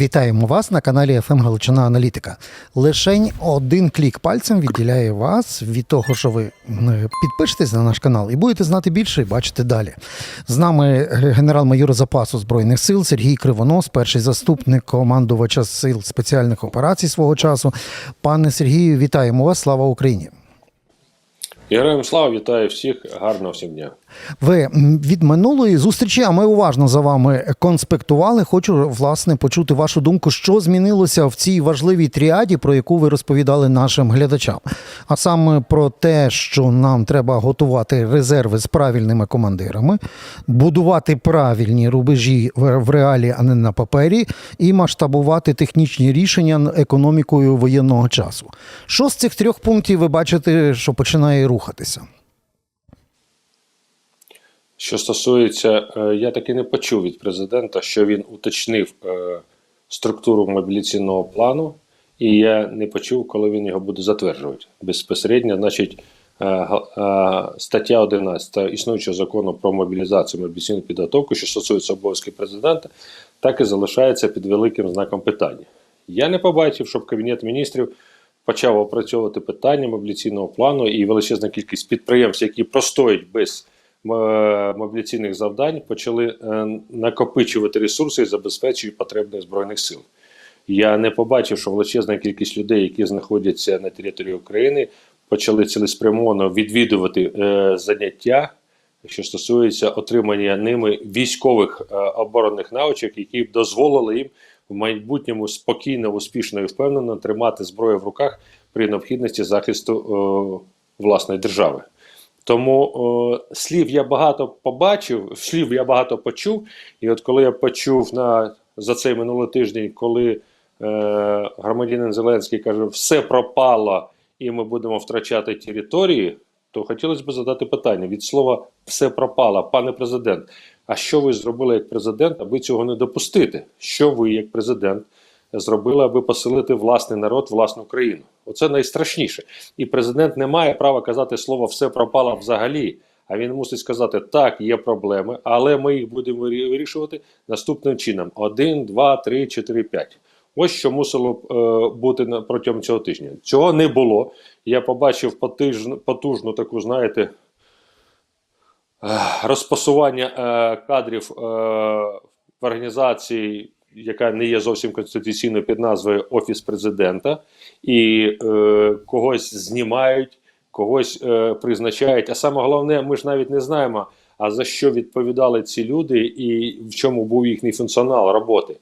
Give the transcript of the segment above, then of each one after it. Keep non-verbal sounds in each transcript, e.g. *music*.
Вітаємо вас на каналі ФМ Галичина Аналітика. Лишень один клік пальцем відділяє вас від того, що ви е, підпишетесь на наш канал і будете знати більше і бачити далі. З нами е, генерал-майор запасу збройних сил Сергій Кривонос, перший заступник командувача сил спеціальних операцій свого часу. Пане Сергію, вітаємо вас! Слава Україні! Героям слава, вітаю всіх, гарного всім дня. Ви від минулої зустрічі, а ми уважно за вами конспектували. Хочу власне почути вашу думку, що змінилося в цій важливій тріаді, про яку ви розповідали нашим глядачам. А саме про те, що нам треба готувати резерви з правильними командирами, будувати правильні рубежі в реалі, а не на папері, і масштабувати технічні рішення економікою воєнного часу. Що з цих трьох пунктів ви бачите, що починає рухатися? Що стосується, е, я таки не почув від президента, що він уточнив е, структуру мобілізаційного плану, і я не почув, коли він його буде затверджувати. Безпосередньо, значить, е, стаття 11 існуючого закону про мобілізацію мобілізаційну підготовку, що стосується обов'язків президента, так і залишається під великим знаком питання. Я не побачив, щоб Кабінет міністрів почав опрацьовувати питання мобілізаційного плану і величезна кількість підприємств, які простоять без м- мобілізаційних завдань, почали е, накопичувати ресурси і забезпечують потребних збройних сил. Я не побачив, що величезна кількість людей, які знаходяться на території України, почали цілеспрямовано відвідувати е, заняття, що стосується отримання ними військових е, оборонних навичок, які б дозволили їм в майбутньому спокійно, успішно і впевнено тримати зброю в руках при необхідності захисту е, власної держави. Тому е, слів я багато побачив, слів я багато почув. І от коли я почув на, за цей минулий тиждень, коли е, громадянин Зеленський каже, все пропало і ми будемо втрачати території, то хотілося б задати питання від слова все пропало, пане президент. А що ви зробили як президент, аби цього не допустити? Що ви, як президент, зробили, аби поселити власний народ, власну країну? Оце найстрашніше. І президент не має права казати слово все пропало взагалі. А він мусить сказати: так, є проблеми, але ми їх будемо вирішувати наступним чином: один, два, три, чотири, п'ять. Ось що мусило б е, бути протягом цього тижня. Цього не було. Я побачив потижну, потужну таку, знаєте, е, розпасування е, кадрів е, в організації, яка не є зовсім конституційною під назвою Офіс президента, і е, когось знімають, когось е, призначають. А саме головне, ми ж навіть не знаємо, а за що відповідали ці люди, і в чому був їхній функціонал роботи.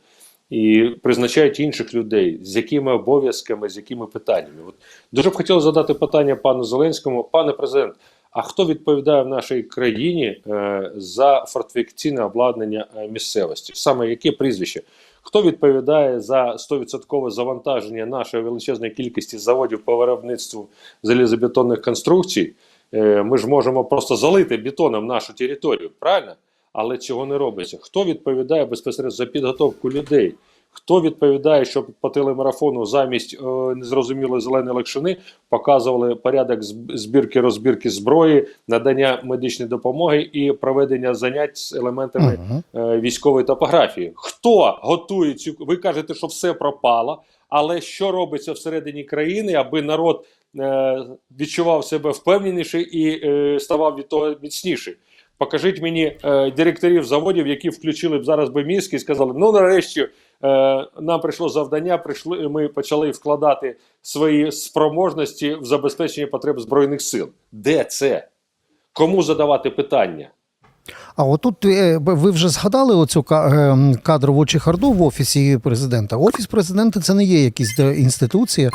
І призначають інших людей, з якими обов'язками, з якими питаннями. От дуже б хотілося задати питання пану Зеленському, пане президент. А хто відповідає в нашій країні е, за фортифікаційне обладнання е, місцевості? Саме яке прізвище? Хто відповідає за 100% завантаження нашої величезної кількості заводів по виробництву залізобетонних конструкцій? Е, ми ж можемо просто залити бетоном нашу територію, правильно? Але цього не робиться. Хто відповідає безпосередньо за підготовку людей? Хто відповідає, щоб по телемарафону замість е, незрозумілої зеленої лакшини показували порядок зб- збірки розбірки зброї, надання медичної допомоги і проведення занять з елементами е, військової топографії? Хто готує цю? Ви кажете, що все пропало, але що робиться всередині країни, аби народ е, відчував себе впевненіше і е, ставав від того міцніший? Покажіть мені е, директорів заводів, які включили б зараз би мізки і сказали: ну нарешті нам прийшло завдання, прийшли, ми почали вкладати свої спроможності в забезпечення потреб збройних сил. Де це? Кому задавати питання? А отут е, ви вже згадали оцю ем, кадрову чехарду в офісі президента. Офіс президента це не є якась е, інституція,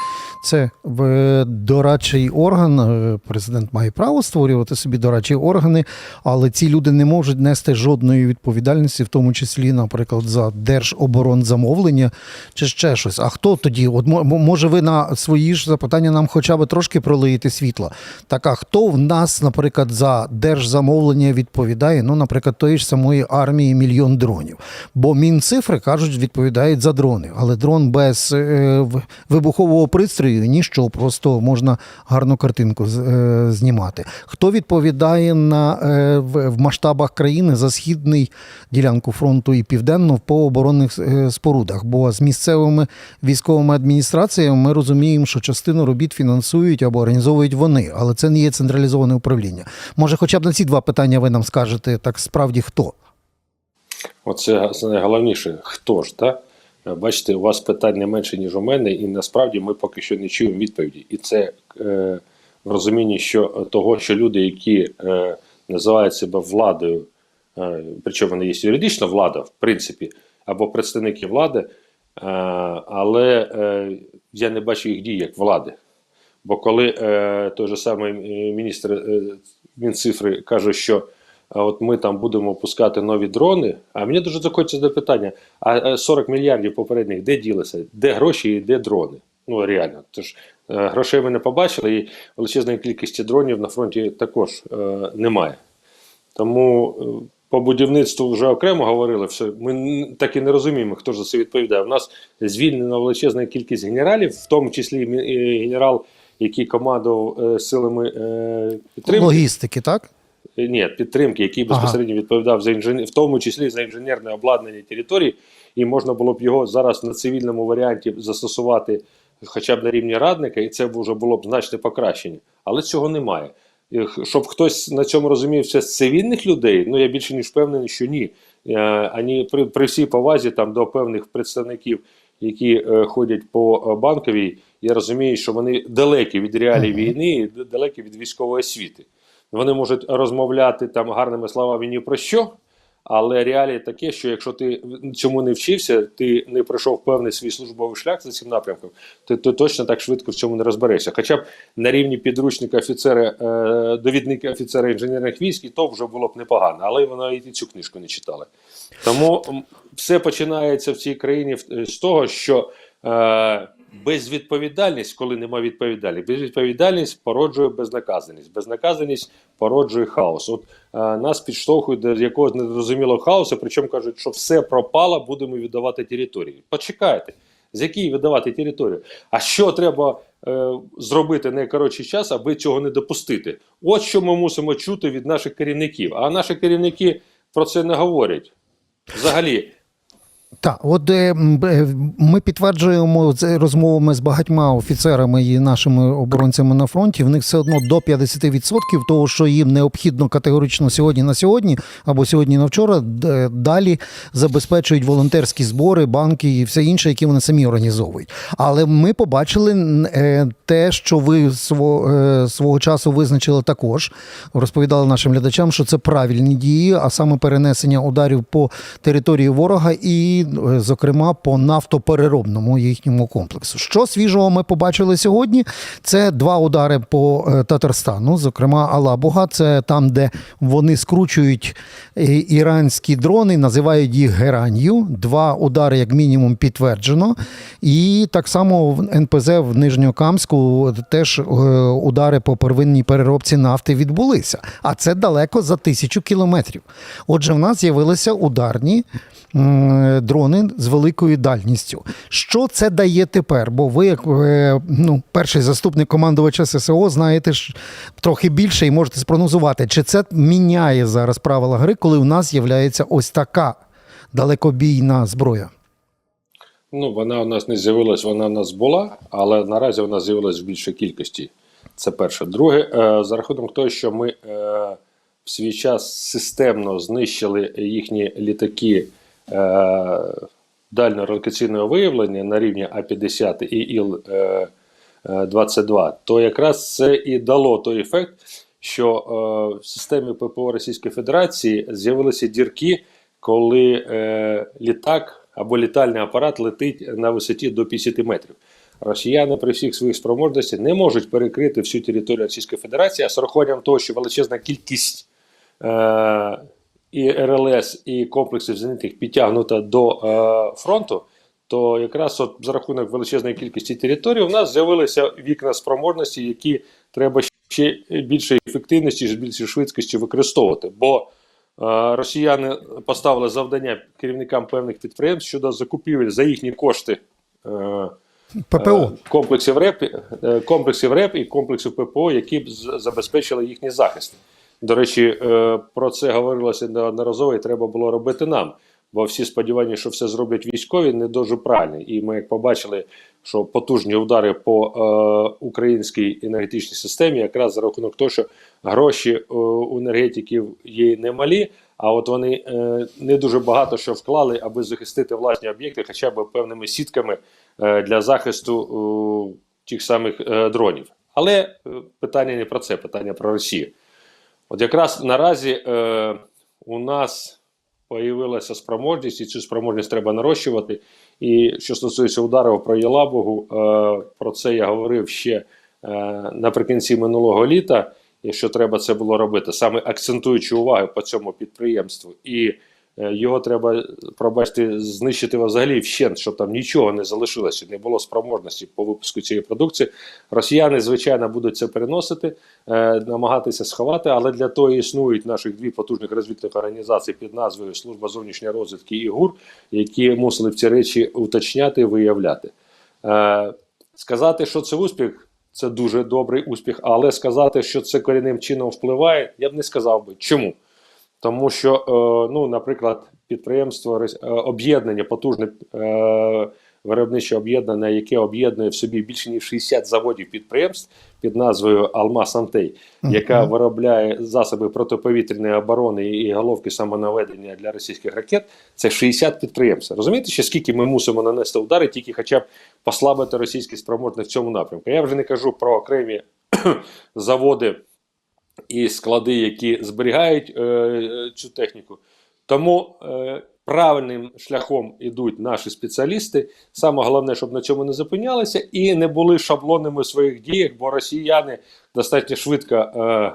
це е, дорадчий орган. Е, Президент має право створювати собі дорадчі органи, але ці люди не можуть нести жодної відповідальності, в тому числі, наприклад, за держоборонзамовлення чи ще щось. А хто тоді? От мо- мо- може, ви на свої ж запитання нам хоча б трошки пролиєте світло. Так, а хто в нас, наприклад, за держзамовлення відповідає? Вистачає, ну, наприклад, тої ж самої армії мільйон дронів. Бо мінцифри кажуть, відповідають за дрони. Але дрон без е, вибухового пристрою ніщо, просто можна гарну картинку е, знімати. Хто відповідає на е, в, масштабах країни за східний ділянку фронту і південну по оборонних спорудах? Бо з місцевими військовими адміністраціями ми розуміємо, що частину робіт фінансують або організовують вони, але це не є централізоване управління. Може, хоча б на ці два питання ви нам скажете так справді хто? Оце найголовніше. Хто ж, так? Бачите, у вас питань не менше, ніж у мене, і насправді ми поки що не чуємо відповіді. І це е, в розумінні що, того, що люди, які е, називають себе владою, е, причому вони є юридична влада, в принципі, або представники влади, е, але е, я не бачу їх дій як влади. Бо коли е, той же самий е, міністр е, Мінцифри каже, що а от ми там будемо пускати нові дрони. А мені дуже захочеться до питання: а е, 40 мільярдів попередніх де ділися? Де гроші і де дрони? Ну реально. Тож е, грошей ми не побачили, і величезної кількості дронів на фронті також е, немає. Тому е, по будівництву вже окремо говорили, все. Ми так і не розуміємо, хто ж за це відповідає. У нас звільнена величезна кількість генералів, в тому числі генерал, який командував е, силами е, підтримки. Логістики, так? Е, Ні, підтримки, який Ага. безпосередньо відповідав за інженер, в тому числі за інженерне обладнання території, і можна було б його зараз на цивільному варіанті застосувати хоча б на рівні радника, і це вже було б значне покращення. Але цього немає. Х- Щоб хтось на цьому розумівся з цивільних людей, ну я більше ніж впевнений, що ні. Е, Ані при, при всій повазі там до певних представників, які е, ходять по е, банковій, я розумію, що вони далекі від реалій війни і далекі від військової освіти. Вони можуть розмовляти там гарними словами ні про що, але реалії таке, що якщо ти цьому не вчився, ти не пройшов певний свій службовий шлях за цим напрямком, ти, ти точно так швидко в цьому не розберешся. Хоча б на рівні підручника офіцера, е, довідника офіцера інженерних військ, і то вже було б непогано, але вони і цю книжку не читали. Тому все починається в цій країні з того, що е, безвідповідальність, коли немає відповідальності, безвідповідальність породжує безнаказаність. Безнаказаність породжує хаос. От е, нас підштовхують до якогось незрозумілого хаосу, причому кажуть, що все пропало, будемо віддавати території. Почекайте, з якої віддавати територію? А що треба е, зробити найкоротший час, аби цього не допустити? От що ми мусимо чути від наших керівників. А наші керівники про це не говорять. Взагалі, Так, от е, б- ми підтверджуємо це розмовами з багатьма офіцерами і нашими оборонцями на фронті. В них все одно до 50% того, що їм необхідно категорично сьогодні на сьогодні або сьогодні на вчора, далі забезпечують волонтерські збори, банки і все інше, які вони самі організовують. Але ми побачили е, те, що ви е, свого часу визначили також. Розповідали нашим глядачам, що це правильні дії, а саме перенесення ударів по території ворога і, е, зокрема, по нафтопереробному їхньому комплексу. Що свіжого ми побачили сьогодні? Це два удари по е, Татарстану, зокрема Алабуга. Це там, де вони скручують е, іранські дрони, називають їх геранью. Два удари, як мінімум, підтверджено. І так само в НПЗ в Нижньокамську теж е, удари по первинній переробці нафти відбулися. А це далеко за тисячу кілометрів. Отже, в нас з'явилися ударні м, дрони з великою дальністю. Що це дає тепер? Бо ви, як е, ну, перший заступник командувача ССО, знаєте ж трохи більше і можете спрогнозувати, чи це міняє зараз правила гри, коли у нас з'являється ось така далекобійна зброя. Ну, вона у нас не з'явилась, вона у нас була, але наразі вона з'явилась в більшій кількості. Це перше. Друге, е, за рахунок того, що ми е, в свій час системно знищили їхні літаки е, дальнього виявлення на рівні А-50 і Іл-22, то якраз це і дало той ефект, що е, в системі ППО Російської Федерації з'явилися дірки, коли е, літак або літальний апарат летить на висоті до 50 метрів. Росіяни при всіх своїх спроможностях не можуть перекрити всю територію Російської Федерації, а з урахуванням того, що величезна кількість е, і РЛС, і комплексів зенітних підтягнута до е, фронту, то якраз от за рахунок величезної кількості територій у нас з'явилися вікна спроможності, які треба ще більше ефективності, більше швидкості використовувати. Бо росіяни поставили завдання керівникам певних підприємств щодо закупівель за їхні кошти. е, ППО. Е, комплексів РЕП, е, комплексів РЕП і комплексів ППО, які б забезпечили їхній захист. До речі, е, про це говорилося неодноразово, і треба було робити нам. Бо всі сподівання, що все зроблять військові, не дуже правильні. І ми як побачили, що потужні удари по е, українській енергетичній системі, якраз за рахунок того, що гроші е, у енергетиків є немалі, а от вони е, не дуже багато що вклали, аби захистити власні об'єкти, хоча б певними сітками е, для захисту е, тих самих е, дронів. Але е, питання не про це, питання про Росію. От якраз наразі е, у нас появилася спроможність, і цю спроможність треба нарощувати. І що стосується ударів про Єлабугу, е, про це я говорив ще е, наприкінці минулого літа. І що треба це було робити, саме акцентуючи увагу по цьому підприємству, і його треба, пробачте, знищити взагалі вщент, щоб там нічого не залишилося, не було спроможності по випуску цієї продукції. Росіяни, звичайно, будуть це переносити, е, намагатися сховати, але для того існують наших дві потужних розвідних організації під назвою Служба зовнішньої розвідки і ГУР, які мусили б ці речі уточняти виявляти. Е, сказати, що це успіх. Це дуже добрий успіх, але сказати, що це корінним чином впливає, я б не сказав би. Чому? Тому що, е, ну, наприклад, підприємство е, об'єднання, потужне е, виробниче об'єднання, яке об'єднує в собі більше ніж 60 заводів підприємств під назвою Алмаз Антей, яка виробляє засоби протиповітряної оборони і головки самонаведення для російських ракет. Це 60 підприємств. Розумієте, ще скільки ми мусимо нанести удари, тільки хоча б послабити російські спроможності в цьому напрямку. Я вже не кажу про окремі *clears throat* заводи і склади, які зберігають е, цю техніку. Тому е, правильним шляхом ідуть наші спеціалісти. Саме головне, щоб на цьому не зупинялися і не були шаблонними у своїх діях, бо росіяни достатньо швидко е,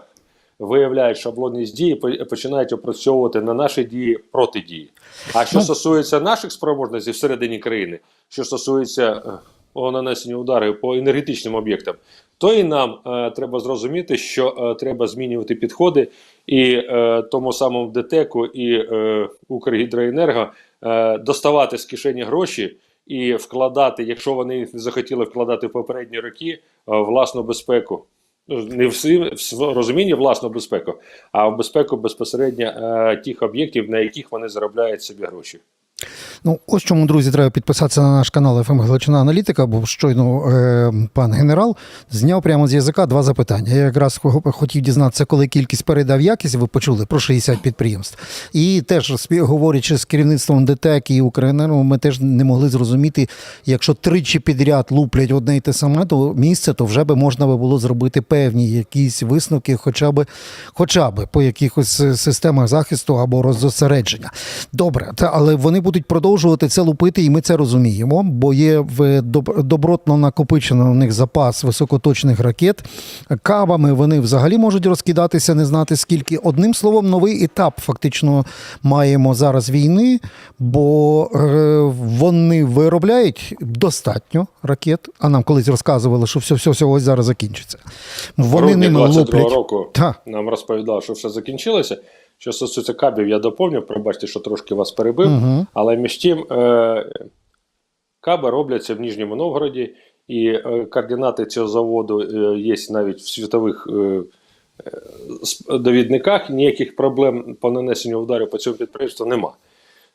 виявляють шаблонність дії, починають опрацьовувати на наші дії протидії. А що Ну, стосується наших спроможностей всередині країни, що стосується е, о нанесення ударів по енергетичним об'єктам, то і нам е, треба зрозуміти, що е, треба змінювати підходи, і е, тому самому ДТЕКу і е, Укргідроенерго е, доставати з кишені гроші і вкладати, якщо вони не захотіли вкладати в попередні роки, е, власну безпеку. Ну, Не всі в розумінні власну безпеку, а в безпеку безпосередньо е, тих об'єктів, на яких вони заробляють собі гроші. Ну, ось чому, друзі, треба підписатися на наш канал «ФМ Галичина Аналітика, бо щойно е, пан генерал зняв прямо з язика два запитання. Я якраз хотів дізнатися, коли кількість передав якість, ви почули про 60 підприємств. І теж говорячи з керівництвом ДТЕК і Укренерго, ми теж не могли зрозуміти, якщо тричі підряд луплять одне й те саме, то місце, то вже би можна би було зробити певні якісь висновки, хоча б, хоча б по якихось е, системах захисту або роззосередження. Добре, та, але вони будуть продовжувати це лупити, і ми це розуміємо, бо є в добротно накопичено у них запас високоточних ракет. Кавами вони взагалі можуть розкидатися, не знати скільки. Одним словом, новий етап фактично маємо зараз війни, бо е, вони виробляють достатньо ракет. А нам колись розказували, що все, все, все ось зараз закінчиться. Вони ними луплять. року Та. нам розповідали, що все закінчилося. Що стосується кабів, я доповню, пробачте, що трошки вас перебив. Мгм. Але між тим, е, каби робляться в Ніжньому Новгороді, і е, координати цього заводу е, є навіть в світових е, е, довідниках. Ніяких проблем по нанесенню ударів по цьому підприємству нема.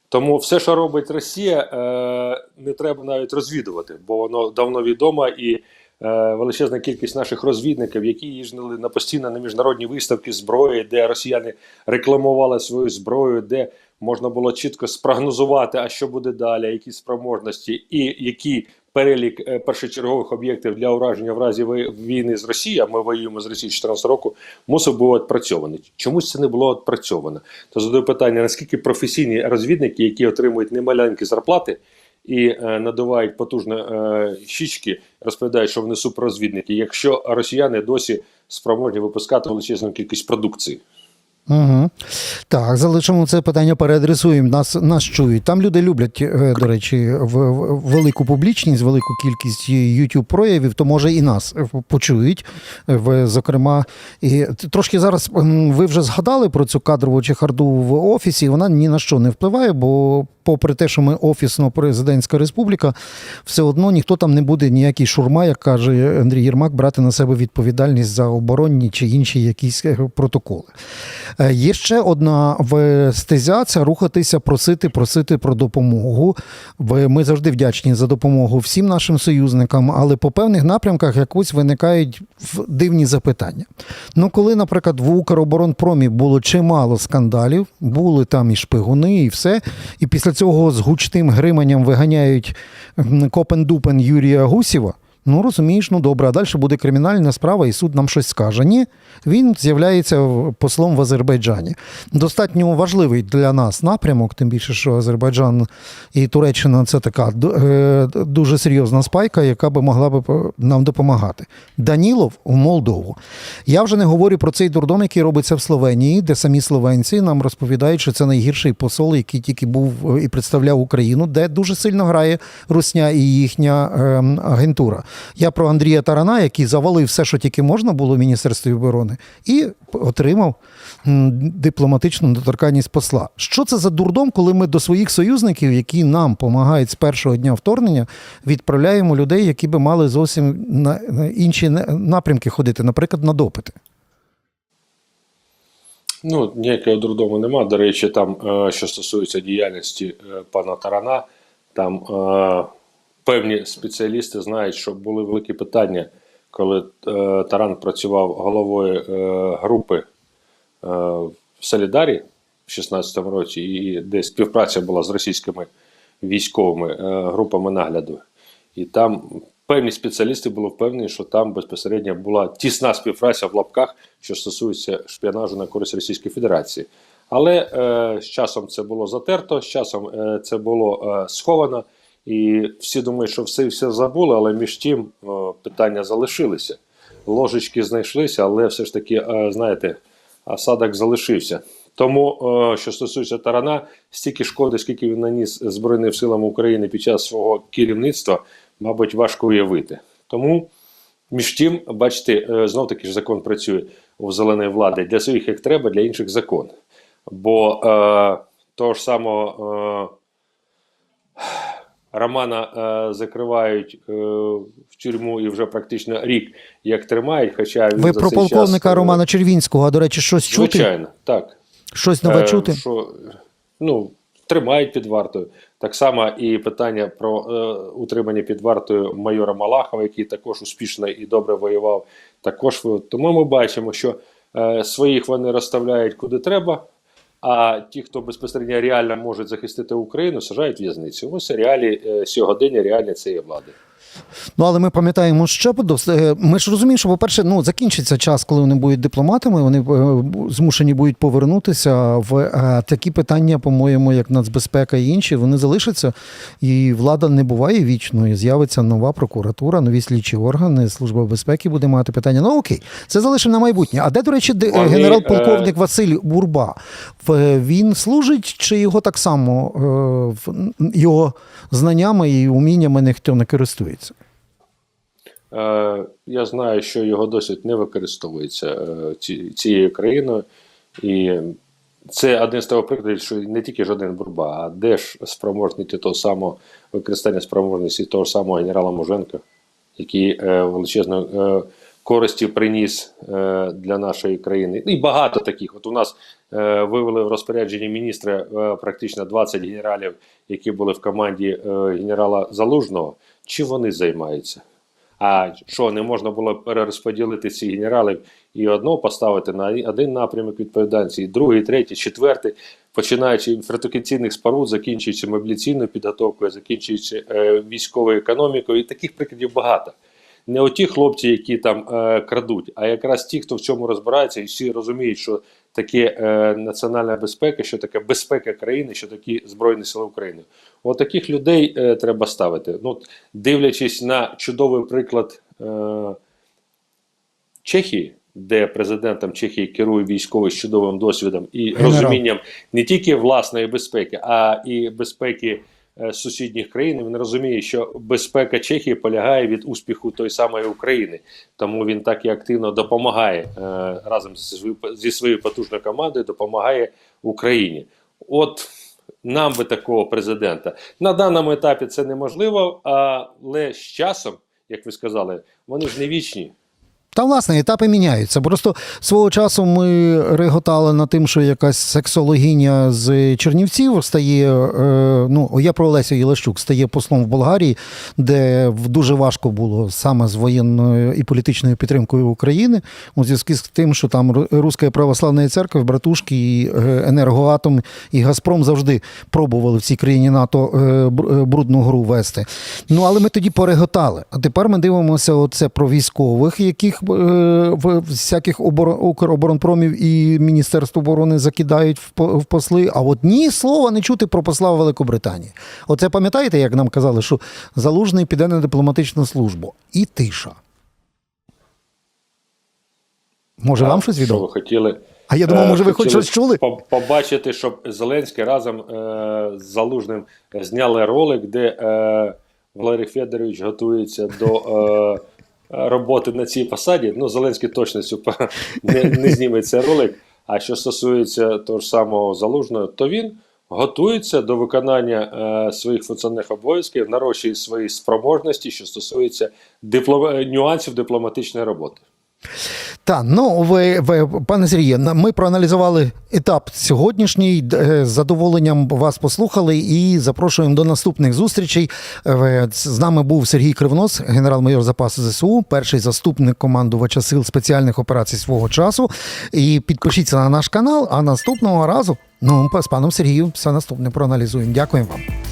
Тому все, що робить Росія, е, не треба навіть розвідувати, бо воно давно відомо і величезна кількість наших розвідників, які їздили на постійно на міжнародні виставки зброї, де росіяни рекламували свою зброю, де можна було чітко спрогнозувати, а що буде далі, які спроможності, і який перелік е, першочергових об'єктів для ураження в разі війни з Росією, а ми воюємо з Росією 14 року, мусив бути відпрацьований. Чомусь це не було відпрацьовано. То задаю питання: наскільки професійні розвідники, які отримують немаленькі зарплати і е, надувають потужно е, щічки, розповідають, що вони суперрозвідники, якщо росіяни досі спроможні випускати величезну кількість продукції. Угу. Так, залишимо це питання, переадресуємо. Нас, нас чують. Там люди люблять, е, до речі, в, в- велику публічність, велику кількість youtube проявів, то може і нас почують. В, зокрема, і трошки зараз ви вже згадали про цю кадрову чехарду в офісі. Вона ні на що не впливає, бо, попри те, що ми офісно-президентська республіка, все одно ніхто там не буде ніякий шурма, як каже Андрій Єрмак, брати на себе відповідальність за оборонні чи інші якісь е, протоколи. Е, Є ще одна стезя це рухатися, просити, просити про допомогу. Ми завжди вдячні за допомогу всім нашим союзникам, але по певних напрямках якось виникають дивні запитання. Ну, коли, наприклад, в Укроборонпромі було чимало скандалів, були там і шпигуни, і все. І після цього з гучним гриманням виганяють копендупен Юрія Гусєва. Ну, розумієш, ну добре, а далі буде кримінальна справа, і суд нам щось скаже. Ні, він з'являється послом в Азербайджані. Достатньо важливий для нас напрямок, тим більше, що Азербайджан і Туреччина це така е, дуже серйозна спайка, яка би могла би нам допомагати. Данілов у Молдову. Я вже не говорю про цей дурдом, який робиться в Словенії, де самі словенці нам розповідають, що це найгірший посол, який тільки був е, і представляв Україну, де дуже сильно грає Русня і їхня ем, агентура. Я про Андрія Тарана, який завалив все, що тільки можна було в Міністерстві оборони, і отримав дипломатичну недоторканність посла. Що це за дурдом, коли ми до своїх союзників, які нам допомагають з першого дня вторгнення, відправляємо людей, які би мали зовсім на, інші напрямки ходити, наприклад, на допити? Ну, ніякого дурдому нема. До речі, там, е, що стосується діяльності е, пана Тарана, там е, певні спеціалісти знають, що були великі питання, коли е, Таран працював головою е, групи е, в Солідарі в 16-му році, і де співпраця була з російськими військовими е, групами нагляду. І там певні спеціалісти були впевнені, що там безпосередньо була тісна співпраця в лапках, що стосується шпіонажу на користь Російської Федерації. Але е, з часом це було затерто, з часом е, це було е, сховано, і всі думають, що все все забули, але між тим е, питання залишилися. Ложечки знайшлися, але все ж таки, е, знаєте, осадок залишився. Тому, е, що стосується Тарана, стільки шкоди, скільки він наніс Збройним силам України під час свого керівництва, мабуть, важко уявити. Тому, між тим, бачите, знов таки ж закон працює у зеленої влади для своїх як треба, для інших закон. Бо е, того ж самого е, Романа е, закривають е, в тюрму і вже практично рік як тримають. Хоча він Ви за про цей полковника час, е, Романа Червінського, а до речі, щось чути? Звичайно, так. Щось нове Е, чути? Що, ну, тримають під вартою. Так само і питання про е, утримання під вартою майора Малахова, який також успішно і добре воював. Також тому ми бачимо, що е, своїх вони розставляють куди треба. А ті, хто безпосередньо реально можуть захистити Україну, сажають в'язницю. Ось реалії е, сьогодення, реальні цієї влади. Ну, але ми пам'ятаємо, що е, Ми ж розуміємо, що, по-перше, ну, закінчиться час, коли вони будуть дипломатами, вони е, змушені будуть повернутися в е, такі питання, по-моєму, як нацбезпека і інші, вони залишаться, і влада не буває вічною. З'явиться нова прокуратура, нові слідчі органи, служба безпеки буде мати питання. Ну окей, це залишимо на майбутнє. А де, до речі, генерал-полковник Василь Бурба? Він служить чи його так само його знаннями і уміннями ніхто не користується? Е, я знаю, що його досвід не використовується е, цією країною. І це один з того прикладів, що не тільки ж один Бурба, а де ж спроможності того самого використання спроможності того самого генерала Муженка, який е, величезну е, користі приніс для нашої країни. І багато таких. От у нас вивели в розпорядженні міністра практично 20 генералів, які були в команді генерала Залужного. Чи вони займаються? А що не можна було перерозподілити ці генералів і одного поставити на один напрямок відповідальності, і другий, третій, четвертий, починаючи від споруд, закінчуючи мобілізаційною підготовкою, закінчуючи е, військовою економікою, і таких прикладів багато. Не оті хлопці, які там е, крадуть, а якраз ті, хто в цьому розбирається, і всі розуміють, що таке е, національна безпека, що таке безпека країни, що такі Збройні Сили України. От таких людей е, треба ставити. Ну, дивлячись на чудовий приклад е, Чехії, де президентом Чехії керує військовий з чудовим досвідом і Генерал. розумінням не тільки власної безпеки, а і безпеки е, сусідніх країн. Він розуміє, що безпека Чехії полягає від успіху той самої України. Тому він так і активно допомагає е, разом зі своєю потужною командою, допомагає Україні. От нам би такого президента. На даному етапі це неможливо, але з часом, як ви сказали, вони ж не вічні. Та власне етапи міняються. Просто свого часу ми реготали над тим, що якась сексологиня з Чернівців стає. Е, ну я про Олесю Єлещук стає послом в Болгарії, де дуже важко було саме з воєнною і політичною підтримкою України у зв'язку з тим, що там Ру- Руська православна церква, братушки, і е, енергоатом і Газпром завжди пробували в цій країні НАТО е, брудну гру вести. Ну але ми тоді пореготали. А тепер ми дивимося оце про військових, яких е, в всяких оборо- Укроборонпромів і Міністерство оборони закидають в, посли. А от ні слова не чути про посла Великобританії. Оце пам'ятаєте, як нам казали, що залужний піде на дипломатичну службу. І тиша. Може, вам щось відомо? Що ви хотіли? А я думав, Е, може, ви хоч щось чули? по- Побачити, щоб Зеленський разом е, з Залужним зняли ролик, де е, Валерій Федорович готується до е, роботи на цій посаді. Ну, Зеленський точно цю *laughs* не, не зніме ролик. А що стосується того ж самого Залужного, то він готується до виконання е, своїх функціональних обов'язків, нарощує свої спроможності, що стосується диплом... нюансів дипломатичної роботи. Так, ну ви, ви пане Сергію, ми проаналізували етап сьогоднішній. е, З задоволенням вас послухали і запрошуємо до наступних зустрічей. Е, З нами був Сергій Кривнос, генерал-майор запасу ЗСУ, перший заступник командувача сил спеціальних операцій свого часу. І підпишіться на наш канал. А наступного разу ну з паном Сергієм все наступне проаналізуємо. Дякуємо вам.